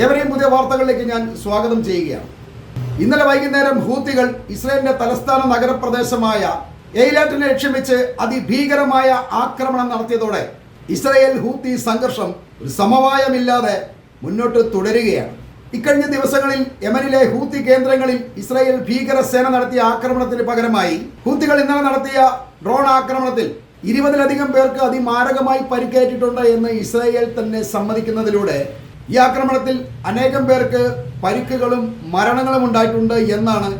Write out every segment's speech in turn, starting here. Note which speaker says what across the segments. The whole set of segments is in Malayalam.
Speaker 1: ഏവരെയും പുതിയ വാർത്തകളിലേക്ക് ഞാൻ സ്വാഗതം ചെയ്യുകയാണ്. ഇന്നലെ വൈകുന്നേരം ഹൂത്തികൾ ഇസ്രയേലിന്റെ തലസ്ഥാന നഗരപ്രദേശമായ എയ്ലാറ്റിനെ ലക്ഷ്യം വെച്ച് അതിഭീകരമായ ആക്രമണം നടത്തിയതോടെ ഇസ്രയേൽ ഹൂത്തി സംഘർഷം ഒരു സമവായമില്ലാതെ മുന്നോട്ട് തുടരുകയാണ്. ഇക്കഴിഞ്ഞ ദിവസങ്ങളിൽ യമനിലെ ഹൂത്തി കേന്ദ്രങ്ങളിൽ ഇസ്രായേൽ ഭീകര സേന നടത്തിയ ആക്രമണത്തിന് പകരമായി ഹൂത്തികൾ ഇന്നലെ നടത്തിയ ഡ്രോൺ ആക്രമണത്തിൽ ഇരുപതിലധികം പേർക്ക് അതിമാരകമായി പരിക്കേറ്റിട്ടുണ്ട് എന്ന് ഇസ്രായേൽ തന്നെ സമ്മതിക്കുന്നതിലൂടെ ഈ ആക്രമണത്തിൽ അനേകം പേർക്ക് പരിക്കുകളും മരണങ്ങളും ഉണ്ടായിട്ടുണ്ട് എന്നാണ്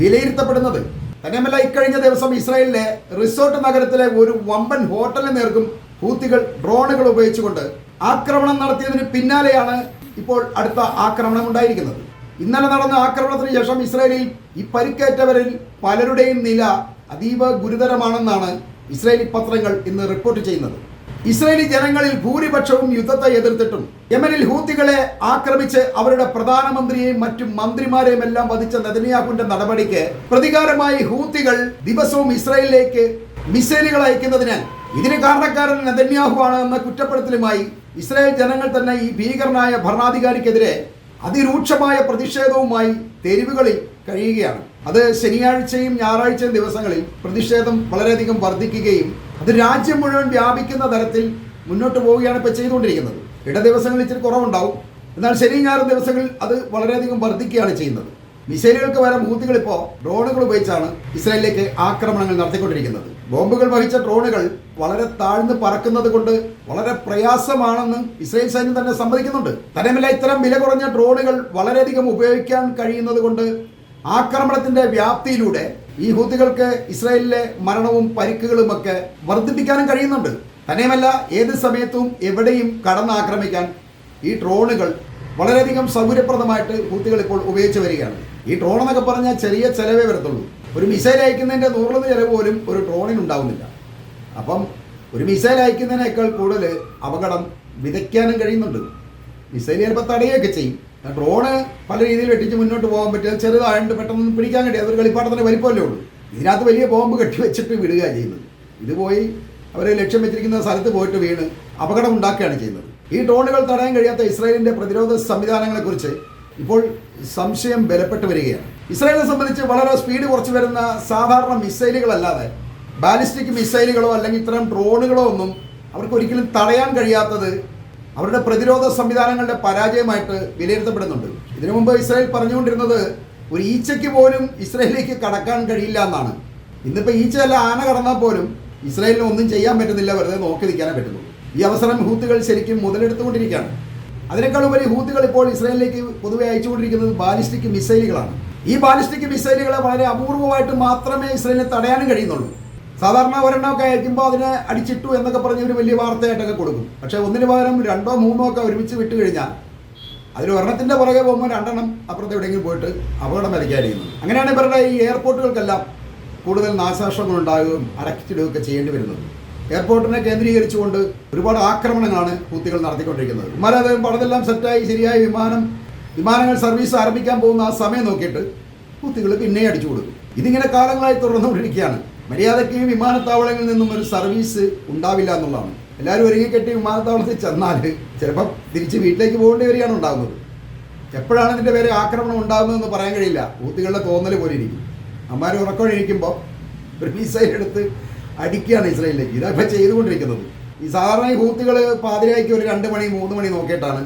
Speaker 1: വിലയിരുത്തപ്പെടുന്നത്. തന്നെയുമല്ല ഇക്കഴിഞ്ഞ ദിവസം ഇസ്രായേലിലെ റിസോർട്ട് നഗരത്തിലെ ഒരു വമ്പൻ ഹോട്ടലിന് നേർക്കും ഹൂത്തികൾ ഡ്രോണുകൾ ഉപയോഗിച്ചുകൊണ്ട് ആക്രമണം നടത്തിയതിന് പിന്നാലെയാണ് ഇപ്പോൾ അടുത്ത ആക്രമണം ഉണ്ടായിരിക്കുന്നത്. ഇന്നലെ നടന്ന ആക്രമണത്തിന് ശേഷം ഇസ്രായേലിൽ ഈ പരിക്കേറ്റവരിൽ പലരുടെയും നില അതീവ ഗുരുതരമാണെന്നാണ് ഇസ്രായേലി പത്രങ്ങൾ ഇന്ന് റിപ്പോർട്ട് ചെയ്യുന്നത്. ഇസ്രായേലി ജനങ്ങളിൽ ഭൂരിപക്ഷവും യുദ്ധത്തെ എതിർത്തിട്ടും യമനിൽ ഹൂത്തികളെ ആക്രമിച്ച് അവരുടെ പ്രധാനമന്ത്രിയെയും മറ്റു മന്ത്രിമാരെയും എല്ലാം വധിച്ച നെതന്യാഹുവിന്റെ നടപടിക്ക് പ്രതികാരമായി ഹൂത്തികൾ ദിവസവും ഇസ്രയേലിലേക്ക് മിസൈലുകൾ അയക്കുന്നതിനാൽ ഇതിന് കാരണക്കാരൻ നെതന്യാഹുവാണ് എന്ന കുറ്റപ്പെടുത്തലുമായി ഇസ്രായേൽ ജനങ്ങൾ തന്നെ ഈ ഭീകരനായ ഭരണാധികാരിക്കെതിരെ അതിരൂക്ഷമായ പ്രതിഷേധവുമായി തെരുവുകളിൽ കഴിയുകയാണ്. അത് ശനിയാഴ്ചയും ഞായറാഴ്ചയും ദിവസങ്ങളിൽ പ്രതിഷേധം വളരെയധികം വർദ്ധിക്കുകയും അത് രാജ്യം മുഴുവൻ വ്യാപിക്കുന്ന തരത്തിൽ മുന്നോട്ട് പോവുകയാണ് ഇപ്പോൾ ചെയ്തുകൊണ്ടിരിക്കുന്നത്. ഇട ദിവസങ്ങളിൽ ഇച്ചിരി കുറവുണ്ടാവും. എന്നാൽ ശനി ഞായർ ദിവസങ്ങളിൽ അത് വളരെയധികം വർദ്ധിക്കുകയാണ് ചെയ്യുന്നത്. മിസൈലുകൾക്ക് വരെ മൂത്തികൾ ഇപ്പോൾ ഡ്രോണുകൾ ഉപയോഗിച്ചാണ് ഇസ്രായേലിലേക്ക് ആക്രമണങ്ങൾ നടത്തിക്കൊണ്ടിരിക്കുന്നത്. ബോംബുകൾ വഹിച്ച ഡ്രോണുകൾ വളരെ താഴ്ന്ന് പറക്കുന്നത് കൊണ്ട് വളരെ പ്രയാസമാണെന്ന് ഇസ്രായേൽ സൈന്യം തന്നെ സമ്മതിക്കുന്നുണ്ട്. തന്നെയുമല്ല ഇത്തരം വില കുറഞ്ഞ ഡ്രോണുകൾ വളരെയധികം ഉപയോഗിക്കാൻ കഴിയുന്നത് കൊണ്ട് ആക്രമണത്തിന്റെ വ്യാപ്തിയിലൂടെ ഈ ഹൂതികൾക്ക് ഇസ്രായേലിലെ മരണവും പരിക്കുകളും ഒക്കെ വർദ്ധിപ്പിക്കാനും കഴിയുന്നുണ്ട്. തന്നെയുമല്ല ഏത് സമയത്തും എവിടെയും കടന്നാക്രമിക്കാൻ ഈ ഡ്രോണുകൾ വളരെയധികം സൗകര്യപ്രദമായിട്ട് ഹൂത്തികൾ ഇപ്പോൾ ഉപയോഗിച്ച് വരികയാണ്. ഈ ഡ്രോൺ എന്നൊക്കെ പറഞ്ഞാൽ ചെറിയ ചെലവേ വരത്തുള്ളൂ. ഒരു മിസൈൽ അയക്കുന്നതിന്റെ നൂറിലൊന്ന് ചിലവ് പോലും ഒരു ഡ്രോണിന് ഉണ്ടാവുന്നില്ല. അപ്പം ഒരു മിസൈൽ അയക്കുന്നതിനേക്കാൾ കൂടുതൽ അപകടം വിതയ്ക്കാനും കഴിയുന്നുണ്ട്. മിസൈൽ ചിലപ്പോൾ തടയുകയൊക്കെ ചെയ്യും. ഡ്രോണ് പല രീതിയിൽ വെട്ടിച്ച് മുന്നോട്ട് പോകാൻ പറ്റുക ചെറുതായിട്ട് പെട്ടെന്ന് പിടിക്കാൻ കഴിയും അതൊരു കളിപ്പാട്ടത്തിന്റെ വലിപ്പമല്ലേ ഉള്ളൂ. ഇതിനകത്ത് വലിയ ബോംബ് കെട്ടി വെച്ചിട്ട് വിടുക ചെയ്യുന്നത്. ഇത് പോയി അവർ ലക്ഷ്യം വെച്ചിരിക്കുന്ന സ്ഥലത്ത് പോയിട്ട് വീണ് അപകടം ഉണ്ടാക്കുകയാണ് ചെയ്യുന്നത്. ഈ ഡ്രോണുകൾ തടയാൻ കഴിയാത്ത ഇസ്രായേലിന്റെ പ്രതിരോധ സംവിധാനങ്ങളെക്കുറിച്ച് ഇപ്പോൾ സംശയം ബലപ്പെട്ട് വരികയാണ്. ഇസ്രായേലിനെ സംബന്ധിച്ച് വളരെ സ്പീഡ് കുറച്ച് വരുന്ന സാധാരണ മിസൈലുകളല്ലാതെ ബാലിസ്റ്റിക് മിസൈലുകളോ അല്ലെങ്കിൽ ഇത്തരം ഡ്രോണുകളോ ഒന്നും അവർക്ക് ഒരിക്കലും തടയാൻ കഴിയാത്തത് അവരുടെ പ്രതിരോധ സംവിധാനങ്ങളുടെ പരാജയമായിട്ട് വിലയിരുത്തപ്പെടുന്നുണ്ട്. ഇതിനു മുമ്പ് ഇസ്രായേൽ പറഞ്ഞുകൊണ്ടിരുന്നത് ഒരു ഈച്ചയ്ക്ക് പോലും ഇസ്രായേലിലേക്ക് കടക്കാൻ കഴിയില്ല എന്നാണ്. ഇന്നിപ്പോൾ ഈച്ചയല്ല ആന കടന്നാൽ പോലും ഇസ്രായേലിന് ഒന്നും ചെയ്യാൻ പറ്റുന്നില്ല വെറുതെ നോക്കി നിൽക്കാനേ പറ്റുന്നുള്ളൂ ഈ അവസരം ഹൂത്തുകൾ ശരിക്കും മുതലെടുത്തുകൊണ്ടിരിക്കുകയാണ്. അതിനേക്കാൾ ഉപരി ഹൂത്തുകൾ ഇപ്പോൾ ഇസ്രായേലിലേക്ക് പൊതുവെ അയച്ചുകൊണ്ടിരിക്കുന്നത് ബാലിസ്റ്റിക് മിസൈലുകളാണ്. ഈ ബാലിസ്റ്റിക് മിസൈലുകളെ വളരെ അപൂർവമായിട്ട് മാത്രമേ ഇസ്രായേലിനെ തടയാനും കഴിയുന്നുള്ളൂ. സാധാരണ ഒരെണ്ണമൊക്കെ അയക്കുമ്പോൾ അതിനെ അടിച്ചിട്ടു എന്നൊക്കെ പറഞ്ഞ് ഒരു വലിയ വാർത്തയായിട്ടൊക്കെ കൊടുക്കും. പക്ഷേ ഒന്നിന് പകരം രണ്ടോ മൂന്നോ ഒക്കെ ഒരുമിച്ച് വിട്ട് കഴിഞ്ഞാൽ അതിൽ ഒരെണ്ണത്തിന്റെ പുറകെ പോകുമ്പോൾ രണ്ടെണ്ണം അപ്പുറത്ത് എവിടെയെങ്കിലും പോയിട്ട് അപകടം വരയ്ക്കാതിരിക്കുന്നത് അങ്ങനെയാണ് ഇവരുടെ ഈ എയർപോർട്ടുകൾക്കെല്ലാം കൂടുതൽ നാശനഷ്ടങ്ങൾ ഉണ്ടാകുകയും അടച്ചിടുകയൊക്കെ ചെയ്യേണ്ടി വരുന്നത്. എയർപോർട്ടിനെ കേന്ദ്രീകരിച്ചുകൊണ്ട് ഒരുപാട് ആക്രമണങ്ങളാണ് ഹൂത്തികൾ നടത്തിക്കൊണ്ടിരിക്കുന്നത്. വിമാനം പടതെല്ലാം സെറ്റായി ശരിയായി വിമാനം വിമാനങ്ങൾ സർവീസ് ആരംഭിക്കാൻ പോകുന്ന ആ സമയം നോക്കിയിട്ട് ഹൂത്തികൾ പിന്നെയും അടിച്ചു കൊടുക്കും. ഇതിങ്ങനെ കാലങ്ങളായി തുടർന്നുകൊണ്ടിരിക്കുകയാണ്. മര്യാദയ്ക്ക് വിമാനത്താവളങ്ങളിൽ നിന്നും ഒരു സർവീസ് ഉണ്ടാവില്ല എന്നുള്ളതാണ്. എല്ലാവരും ഒരുങ്ങി കെട്ടി വിമാനത്താവളത്തിൽ ചെന്നാൽ ചിലപ്പം തിരിച്ച് വീട്ടിലേക്ക് പോകേണ്ടി വരികയാണ് ഉണ്ടാകുന്നത് എപ്പോഴാണ് ഇതിന്റെ പേര് ആക്രമണം ഉണ്ടാകുന്നതെന്ന് പറയാൻ കഴിയില്ല. ഹൂത്തികളുടെ തോന്നൽ പോലെ ഇരിക്കും. അമ്മാർ ഉറക്കമൊഴിക്കുമ്പോൾ ഒരു മിസൈൽ എടുത്ത് അടിക്കുകയാണ് ഇസ്രയേലിലേക്ക്. ഇതാ ഇപ്പം ചെയ്തുകൊണ്ടിരിക്കുന്നത്. ഈ സാധാരണ ഈ ഹൂത്തുകൾ പാതിരായ്ക്ക് ഒരു രണ്ട് മണി മൂന്ന് മണി നോക്കിയിട്ടാണ്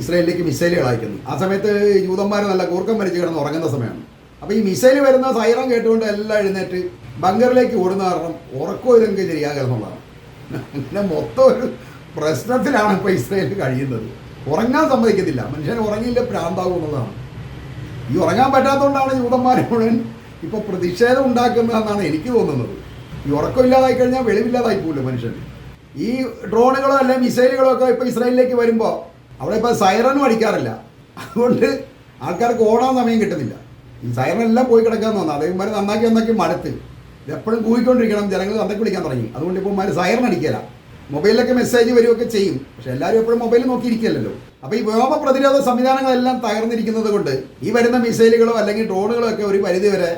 Speaker 1: ഇസ്രയേലിലേക്ക് മിസൈലുകൾ അയക്കുന്നത്. ആ സമയത്ത് യൂതന്മാർ നല്ല കൂർക്കം വലിച്ച് കിടന്ന് ഉറങ്ങുന്ന സമയമാണ്. അപ്പോൾ ഈ മിസൈൽ വരുന്ന സൈറം കേട്ടുകൊണ്ട് എല്ലാം എഴുന്നേറ്റ് ബങ്കറിലേക്ക് ഓടുന്ന കാരണം ഉറക്കോ ഇതെങ്കിൽ ശരിയാകുക എന്നുള്ളതാണ്. അങ്ങനെ മൊത്തം ഒരു പ്രശ്നത്തിലാണ് ഇപ്പോൾ ഇസ്രയേൽ കഴിയുന്നത്. ഉറങ്ങാൻ സമ്മതിക്കത്തില്ല. മനുഷ്യൻ ഉറങ്ങിയില്ല പ്രാന്താവും എന്നുള്ളതാണ്. ഈ ഉറങ്ങാൻ പറ്റാത്തതുകൊണ്ടാണ് ജൂതന്മാർ മുഴുവൻ ഇപ്പോൾ പ്രതിഷേധം ഉണ്ടാക്കുന്നതെന്നാണ് എനിക്ക് തോന്നുന്നത്. ഈ ഉറക്കമില്ലാതായി കഴിഞ്ഞാൽ വെളിവില്ലാതായി പോകില്ല മനുഷ്യൻ? ഈ ഡ്രോണുകളോ അല്ലെങ്കിൽ മിസൈലുകളോ ഒക്കെ ഇപ്പോൾ ഇസ്രായേലിലേക്ക് വരുമ്പോൾ അവിടെ ഇപ്പോൾ സൈറനും അടിക്കാറില്ല. അതുകൊണ്ട് ആൾക്കാർക്ക് ഓടാൻ സമയം കിട്ടുന്നില്ല. ഈ സൈറൻ എല്ലാം പോയി കിടക്കാൻ തോന്നുന്നു. അതേമാർ നന്നാക്കി നന്നാക്കി മടുത്ത്. എപ്പോഴും കൂയിക്കൊണ്ടിരിക്കണം ജനങ്ങൾ തന്തക്ക് വിളിക്കാൻ തുടങ്ങി. അതുകൊണ്ട് ഇപ്പോൾ മാര് സൈറൻ അടിക്കില്ല മൊബൈലിലൊക്കെ മെസ്സേജ് വരികയൊക്കെ ചെയ്യും. പക്ഷെ എല്ലാവരും എപ്പോഴും മൊബൈൽ നോക്കിയിരിക്കില്ലല്ലോ അപ്പോൾ ഈ വ്യോമ പ്രതിരോധ സംവിധാനങ്ങളെല്ലാം തകർന്നിരിക്കുന്നത് കൊണ്ട് ഈ വരുന്ന മിസൈലുകളോ അല്ലെങ്കിൽ ഡ്രോണുകളോ ഒക്കെ ഒരു പരിധി വരെ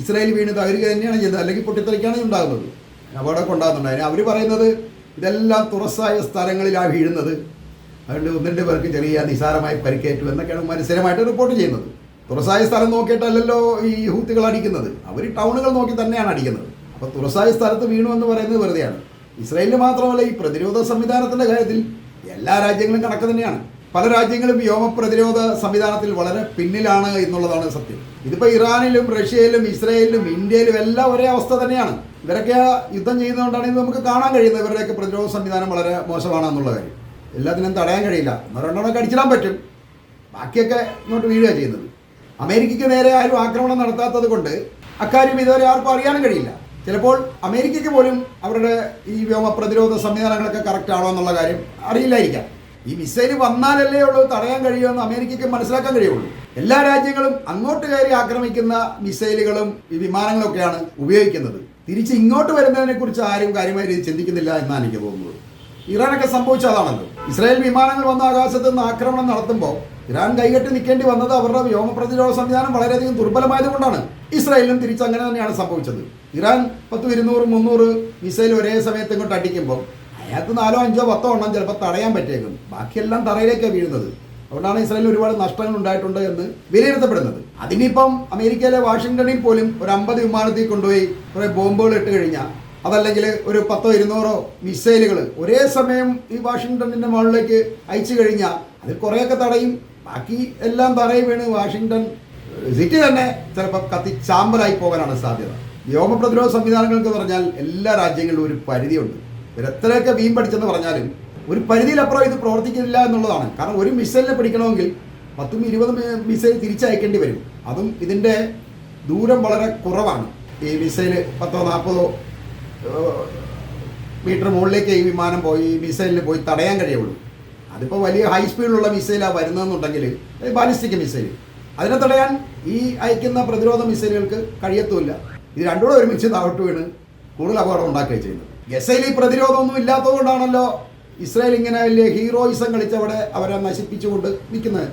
Speaker 1: ഇസ്രായേൽ വീണ് തകരുക തന്നെയാണ് ചെയ്യുന്നത്. അല്ലെങ്കിൽ പൊട്ടിത്തെറിക്കാണ് ഉണ്ടാകുന്നത്. അപകടമൊക്കെ ഉണ്ടാകുന്നുണ്ട് അവർ പറയുന്നത് ഇതെല്ലാം തുറസായ സ്ഥലങ്ങളിലാണ് വീഴുന്നത്. അതുകൊണ്ട് ഒന്ന് രണ്ട് പേർക്ക് ചെറിയ നിസാരമായി പരിക്കേറ്റു എന്നൊക്കെയാണ് മനസ്സിലമായിട്ട് റിപ്പോർട്ട് ചെയ്യുന്നത്. തുറസായ സ്ഥലം നോക്കിയിട്ടല്ലല്ലോ ഈ ഹൂത്തികൾ അടിക്കുന്നത്. അവർ ടൗണുകൾ നോക്കി തന്നെയാണ് അടിക്കുന്നത്. അപ്പോൾ തുറസായ സ്ഥലത്ത് വീണു എന്ന് പറയുന്നത് വെറുതെയാണ്. ഇസ്രായേലിന് മാത്രമല്ല ഈ പ്രതിരോധ സംവിധാനത്തിന്റെ കാര്യത്തിൽ എല്ലാ രാജ്യങ്ങളും കണക്ക് തന്നെയാണ്. പല രാജ്യങ്ങളും വ്യോമ പ്രതിരോധ സംവിധാനത്തിൽ വളരെ പിന്നിലാണ് എന്നുള്ളതാണ് സത്യം. ഇതിപ്പോൾ ഇറാനിലും റഷ്യയിലും ഇസ്രായേലിലും ഇന്ത്യയിലും എല്ലാം ഒരേ അവസ്ഥ തന്നെയാണ്. ഇവരൊക്കെ യുദ്ധം ചെയ്യുന്നതുകൊണ്ടാണ് ഇത് നമുക്ക് കാണാൻ കഴിയുന്നത്. ഇവരുടെയൊക്കെ പ്രതിരോധ സംവിധാനം വളരെ മോശമാണ് എന്നുള്ള കാര്യം. എല്ലാത്തിനും തടയാൻ കഴിയില്ല. ഒന്നോ രണ്ടെണ്ണമൊക്കെ പറ്റും. ബാക്കിയൊക്കെ ഇങ്ങോട്ട് വീഴുക ചെയ്യുന്നത്. അമേരിക്കയ്ക്ക് നേരെ ആരും ആക്രമണം നടത്താത്തത് കൊണ്ട് അക്കാര്യം ഇതുവരെ ആർക്കും അറിയാനും കഴിയില്ല. ചിലപ്പോൾ അമേരിക്കയ്ക്ക് പോലും അവരുടെ ഈ വ്യോമ പ്രതിരോധ സംവിധാനങ്ങളൊക്കെ കറക്റ്റ് ആണോ എന്നുള്ള കാര്യം അറിയില്ലായിരിക്കാം. ഈ മിസൈൽ വന്നാലല്ലേ ഉള്ളൂ തടയാൻ കഴിയുമോ എന്ന് അമേരിക്കയ്ക്ക് മനസ്സിലാക്കാൻ കഴിയുള്ളൂ. എല്ലാ രാജ്യങ്ങളും അങ്ങോട്ട് കയറി ആക്രമിക്കുന്ന മിസൈലുകളും ഈ വിമാനങ്ങളൊക്കെയാണ് ഉപയോഗിക്കുന്നത്. തിരിച്ച് ഇങ്ങോട്ട് വരുന്നതിനെ കുറിച്ച് ആരും കാര്യമായി ചിന്തിക്കുന്നില്ല എന്നാണ് എനിക്ക് തോന്നുന്നത്. ഇറാനൊക്കെ സംഭവിച്ചതാണല്ലോ. ഇസ്രായേൽ വിമാനങ്ങൾ വന്ന ആകാശത്ത് നിന്ന് ആക്രമണം നടത്തുമ്പോൾ ഇറാൻ കൈകെട്ടി നിൽക്കേണ്ടി വന്നത് അവരുടെ വ്യോമ പ്രതിരോധ സംവിധാനം വളരെയധികം ദുർബലമായതുകൊണ്ടാണ്. ഇസ്രായേലിനും തിരിച്ച് അങ്ങനെ തന്നെയാണ് സംഭവിച്ചത്. ഇറാൻ പത്ത് ഇരുന്നൂറ് മുന്നൂറ് മിസൈൽ ഒരേ സമയത്ത് ഇങ്ങോട്ട് അടിക്കുമ്പോൾ അതിനകത്ത് നാലോ അഞ്ചോ പത്തോ എണ്ണം ചിലപ്പോൾ തടയാൻ പറ്റിയേക്കും. ബാക്കിയെല്ലാം തറയിലേക്കാണ് വീഴുന്നത്. അതുകൊണ്ടാണ് ഇസ്രായേലിൽ ഒരുപാട് നഷ്ടങ്ങൾ ഉണ്ടായിട്ടുണ്ട് എന്ന് വിലയിരുത്തപ്പെടുന്നത്. അതിനിപ്പം അമേരിക്കയിലെ വാഷിങ്ടണിൽ പോലും ഒരു അമ്പത് വിമാനത്തിൽ കൊണ്ടുപോയി കുറേ ബോംബുകൾ ഇട്ട് കഴിഞ്ഞാൽ അതല്ലെങ്കിൽ ഒരു പത്തോ ഇരുന്നൂറോ മിസൈലുകൾ ഒരേ സമയം ഈ വാഷിങ്ടണിന്റെ മുകളിലേക്ക് അയച്ചു കഴിഞ്ഞാൽ അതിൽ കുറേയൊക്കെ തടയും. ബാക്കി എല്ലാം തറയിൽ വീണ് വാഷിങ്ടൺ സിറ്റി തന്നെ ചിലപ്പോൾ കത്തി ചാമ്പലായി പോകാനാണ് സാധ്യത. വ്യോമ പ്രതിരോധ സംവിധാനങ്ങൾക്ക് പറഞ്ഞാൽ എല്ലാ രാജ്യങ്ങളിലും ഒരു പരിധിയുണ്ട്. ഇവരെത്രയൊക്കെ വീം പഠിച്ചെന്ന് പറഞ്ഞാലും ഒരു പരിധിയിലപ്പുറം ഇത് പ്രവർത്തിക്കില്ല എന്നുള്ളതാണ്. കാരണം ഒരു മിസൈലിനെ പിടിക്കണമെങ്കിൽ പത്തും ഇരുപതും മിസൈൽ തിരിച്ചയക്കേണ്ടി വരും. അതും ഇതിന്റെ ദൂരം വളരെ കുറവാണ്. ഈ മിസൈൽ പത്തോ നാൽപ്പതോ മീറ്റർ മുകളിലേക്ക് ഈ വിമാനം പോയി ഈ മിസൈലിന് പോയി തടയാൻ കഴിയുള്ളൂ. അതിപ്പോൾ വലിയ ഹൈ സ്പീഡിലുള്ള മിസൈലാണ് വരുന്നതെന്നുണ്ടെങ്കിൽ ബാലിസ്റ്റിക് മിസൈൽ അതിനെ തടയാൻ ഈ അയക്കുന്ന പ്രതിരോധ മിസൈലുകൾക്ക് കഴിയത്തുമില്ല. ഇത് രണ്ടുകൂടെ ഒരുമിച്ച് താഴോട്ട് വീണ് കൂടുതൽ അപകടം ഉണ്ടാക്കുകയും ചെയ്യുന്നത്. ഗസയിൽ ഈ പ്രതിരോധമൊന്നും ഇല്ലാത്തതുകൊണ്ടാണല്ലോ ഇസ്രായേൽ ഇങ്ങനെ വലിയ ഹീറോയിസം കളിച്ചവിടെ അവരെ നശിപ്പിച്ചുകൊണ്ട് നിൽക്കുന്നത്.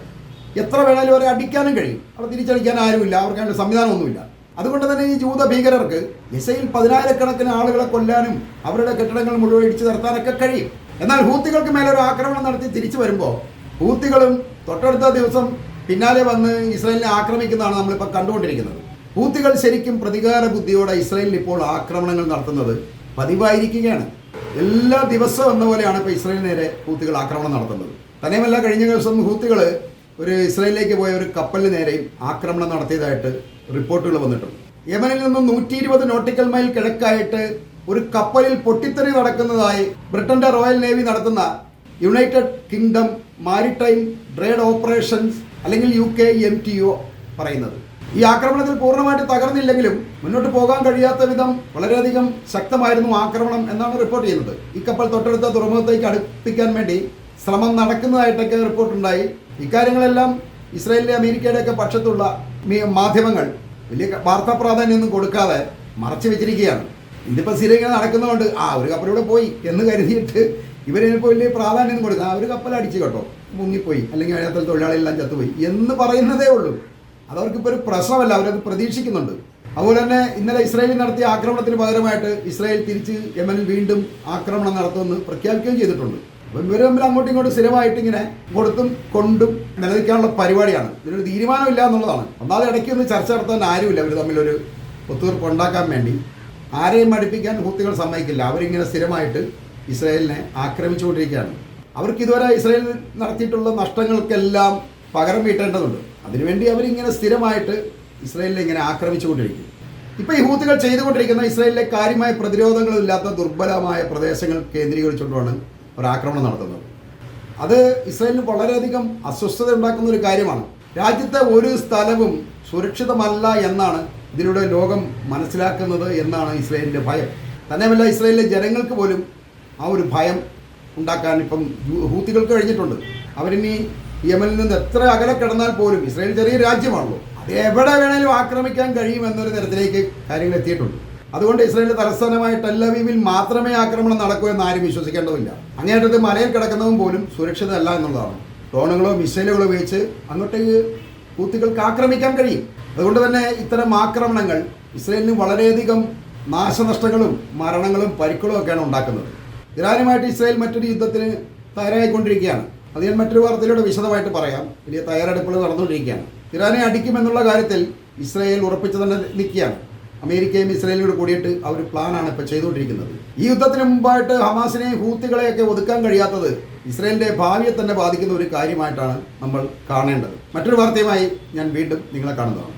Speaker 1: എത്ര വേണേലും അവരെ അടിക്കാനും കഴിയും. അവിടെ തിരിച്ചടിക്കാൻ ആരുമില്ല. അവർക്ക് അതിന്റെ സംവിധാനമൊന്നുമില്ല. അതുകൊണ്ട് തന്നെ ഈ ജൂത ഭീകരർക്ക് ഗസയിൽ പതിനായിരക്കണക്കിന് ആളുകളെ കൊല്ലാനും അവരുടെ കെട്ടിടങ്ങൾ മുഴുവൻ ഇടിച്ചു നിർത്താനൊക്കെ കഴിയും. എന്നാൽ ഹൂത്തികൾക്ക് ഒരു ആക്രമണം നടത്തി തിരിച്ചു വരുമ്പോൾ ഹൂത്തികളും തൊട്ടടുത്ത ദിവസം പിന്നാലെ വന്ന് ഇസ്രായേലിനെ ആക്രമിക്കുന്നതാണ് നമ്മളിപ്പോൾ കണ്ടുകൊണ്ടിരിക്കുന്നത്. ഹൂത്തികൾ ശരിക്കും പ്രതികാര ബുദ്ധിയോടെ ഇസ്രായേലിൽ ഇപ്പോൾ ആക്രമണങ്ങൾ നടത്തുന്നത് പതിവായിരിക്കുകയാണ്. എല്ലാ ദിവസവും എന്ന പോലെയാണ് ഇപ്പോൾ ഇസ്രായേൽ നേരെ ഹൂത്തികൾ ആക്രമണം നടത്തുന്നത്. തന്നെയുമല്ല കഴിഞ്ഞ ദിവസം ഹൂത്തികൾ ഒരു ഇസ്രായേലിലേക്ക് പോയ ഒരു കപ്പലിന് നേരെയും ആക്രമണം നടത്തിയതായിട്ട് റിപ്പോർട്ടുകൾ വന്നിട്ടുണ്ട്. യമനിൽ നിന്നും നൂറ്റി ഇരുപത് നോട്ടിക്കൽ മൈൽ കിഴക്കായിട്ട് ഒരു കപ്പലിൽ പൊട്ടിത്തെറി നടക്കുന്നതായി ബ്രിട്ടന്റെ റോയൽ നേവി നടത്തുന്ന United Kingdom maritime trade operations അല്ലെങ്കിൽ U K M T O പറയുന്നത്. ഈ ആക്രമണത്തിൽ പൂർണമായിട്ട് തകർന്നില്ലെങ്കിലും മുന്നോട്ട് പോകാൻ കഴിയാത്ത വിധം വളരെയധികം ശക്തമായിരുന്നു ആക്രമണം എന്നാണ് റിപ്പോർട്ട് ചെയ്യുന്നത്. ഈ കപ്പൽ തൊട്ടടുത്ത തുറമുഖത്തേക്ക് അടുപ്പിക്കാൻ വേണ്ടി ശ്രമം നടക്കുന്നതായിട്ടൊക്കെ റിപ്പോർട്ടുണ്ടായി. ഇക്കാര്യങ്ങളെല്ലാം ഇസ്രായേലിലെ അമേരിക്കയുടെ ഒക്കെ പക്ഷത്തുള്ള മാധ്യമങ്ങൾ വലിയ വാർത്താ പ്രാധാന്യമൊന്നും കൊടുക്കാതെ മറച്ചു വെച്ചിരിക്കുകയാണ്. ഇതിപ്പോൾ സ്ഥിരം ഇങ്ങനെ നടക്കുന്നതുകൊണ്ട് ആ ഒരു കപ്പലൂടെ പോയി എന്ന് കരുതിയിട്ട് ഇവരിപ്പോൾ വലിയ പ്രാധാന്യം കൊടുക്കുക ആ ഒരു കപ്പൽ അടിച്ചു കേട്ടോ മുങ്ങിപ്പോയി അല്ലെങ്കിൽ അതിനകത്ത് തൊഴിലാളികളെല്ലാം ചത്തുപോയി എന്ന് പറയുന്നതേ ഉള്ളൂ. അതവർക്കിപ്പോൾ ഒരു പ്രശ്നമല്ല അവരത് പ്രതീക്ഷിക്കുന്നുണ്ട്. അതുപോലെ തന്നെ ഇന്നലെ ഇസ്രായേലിൽ നടത്തിയ ആക്രമണത്തിന് പകരമായിട്ട് ഇസ്രായേൽ തിരിച്ച് യമനിൽ വീണ്ടും ആക്രമണം നടത്തുമെന്ന് പ്രഖ്യാപിക്കുകയും ചെയ്തിട്ടുണ്ട്. അപ്പം ഇവർ തമ്മിൽ അങ്ങോട്ടും ഇങ്ങോട്ടും സ്ഥിരമായിട്ട് ഇങ്ങനെ കൊടുത്തും കൊണ്ടും നിലനിൽക്കാനുള്ള പരിപാടിയാണ്. ഇതിനൊരു തീരുമാനമില്ല എന്നുള്ളതാണ്. ഒന്നാമത് ഇടയ്ക്ക് ഒന്ന് ചർച്ച നടത്താൻ ആരുമില്ല. ഇവർ തമ്മിലൊരു ഒത്തുതീർപ്പ് ഉണ്ടാക്കാൻ വേണ്ടി. ആരെയും മടുപ്പിക്കാൻ ഹൂത്തികൾ സമ്മതിക്കില്ല. അവരിങ്ങനെ സ്ഥിരമായിട്ട് ഇസ്രായേലിനെ ആക്രമിച്ചുകൊണ്ടിരിക്കുകയാണ്. അവർക്ക് ഇതുവരെ ഇസ്രായേൽ നടത്തിയിട്ടുള്ള നഷ്ടങ്ങൾക്കെല്ലാം പകരം വീട്ടേണ്ടതുണ്ട്. അതിനുവേണ്ടി അവരിങ്ങനെ സ്ഥിരമായിട്ട് ഇസ്രായേലിനെ ഇങ്ങനെ ആക്രമിച്ചുകൊണ്ടിരിക്കും. ഇപ്പോൾ ഈ ഹൂത്തുകൾ ചെയ്തുകൊണ്ടിരിക്കുന്ന ഇസ്രായേലിലെ കാര്യമായ പ്രതിരോധങ്ങളില്ലാത്ത ദുർബലമായ പ്രദേശങ്ങൾ കേന്ദ്രീകരിച്ചുകൊണ്ടാണ് ഒരു ആക്രമണം നടത്തുന്നത്. അത് ഇസ്രായേലിന് വളരെയധികം അസ്വസ്ഥത ഉണ്ടാക്കുന്ന ഒരു കാര്യമാണ്. രാജ്യത്തെ ഒരു സ്ഥലവും സുരക്ഷിതമല്ല എന്നാണ് ഇതിലൂടെ ലോകം മനസ്സിലാക്കുന്നത് എന്നാണ് ഇസ്രയേലിന്റെ ഭയം. തന്നെയുമല്ല ഇസ്രയേലിലെ ജനങ്ങൾക്ക് പോലും ആ ഒരു ഭയം ഉണ്ടാക്കാൻ ഇപ്പം ഹൂത്തികൾക്ക് കഴിഞ്ഞിട്ടുണ്ട്. അവരിനി യമനിൽ നിന്ന് എത്ര അകലെ കിടന്നാൽ പോലും ഇസ്രയേൽ ചെറിയ രാജ്യമാണല്ലോ. അത് എവിടെ വേണേലും ആക്രമിക്കാൻ കഴിയുമെന്നൊരു തരത്തിലേക്ക് കാര്യങ്ങൾ എത്തിയിട്ടുണ്ട്. അതുകൊണ്ട് ഇസ്രയേലിന്റെ തലസ്ഥാനമായ ടെല്ലവീവിൽ മാത്രമേ ആക്രമണം നടക്കൂ എന്ന് ആരും വിശ്വസിക്കേണ്ടതില്ല. അങ്ങേറ്റത് മലയിൽ കിടക്കുന്നതും പോലും സുരക്ഷിതമല്ല എന്നുള്ളതാണ്. ഡ്രോണുകളോ മിസൈലുകളോ ഉപയോഗിച്ച് അങ്ങോട്ടേക്ക് ഹൂത്തികൾക്ക് ആക്രമിക്കാൻ കഴിയും. അതുകൊണ്ട് തന്നെ ഇത്തരം ആക്രമണങ്ങൾ ഇസ്രയേലിന് വളരെയധികം നാശനഷ്ടങ്ങളും മരണങ്ങളും പരിക്കുകളും ഒക്കെയാണ് ഉണ്ടാക്കുന്നത്. ഇറാനുമായിട്ട് ഇസ്രായേൽ മറ്റൊരു യുദ്ധത്തിന് തയ്യാറായിക്കൊണ്ടിരിക്കുകയാണ്. അത് ഞാൻ മറ്റൊരു വാർത്തയിലൂടെ വിശദമായിട്ട് പറയാം. വലിയ തയ്യാറെടുപ്പുകൾ നടന്നുകൊണ്ടിരിക്കുകയാണ്. ഇറാനെ അടിക്കുമെന്നുള്ള കാര്യത്തിൽ ഇസ്രായേൽ ഉറപ്പിച്ചു തന്നെ നിൽക്കുകയാണ്. അമേരിക്കയും ഇസ്രായേലും കൂടെ കൂടിയിട്ട് ആ ഒരു പ്ലാനാണ് ഇപ്പോൾ ചെയ്തുകൊണ്ടിരിക്കുന്നത്. ഈ യുദ്ധത്തിന് മുമ്പായിട്ട് ഹമാസിനെയും ഹൂത്തികളെയൊക്കെ ഒതുക്കാൻ കഴിയാത്തത് ഇസ്രായേലിന്റെ ഭാവിയെ തന്നെ ബാധിക്കുന്ന ഒരു കാര്യമായിട്ടാണ് നമ്മൾ കാണേണ്ടത്. മറ്റൊരു വാർത്തയുമായി ഞാൻ വീണ്ടും നിങ്ങളെ കാണുന്നതാണ്.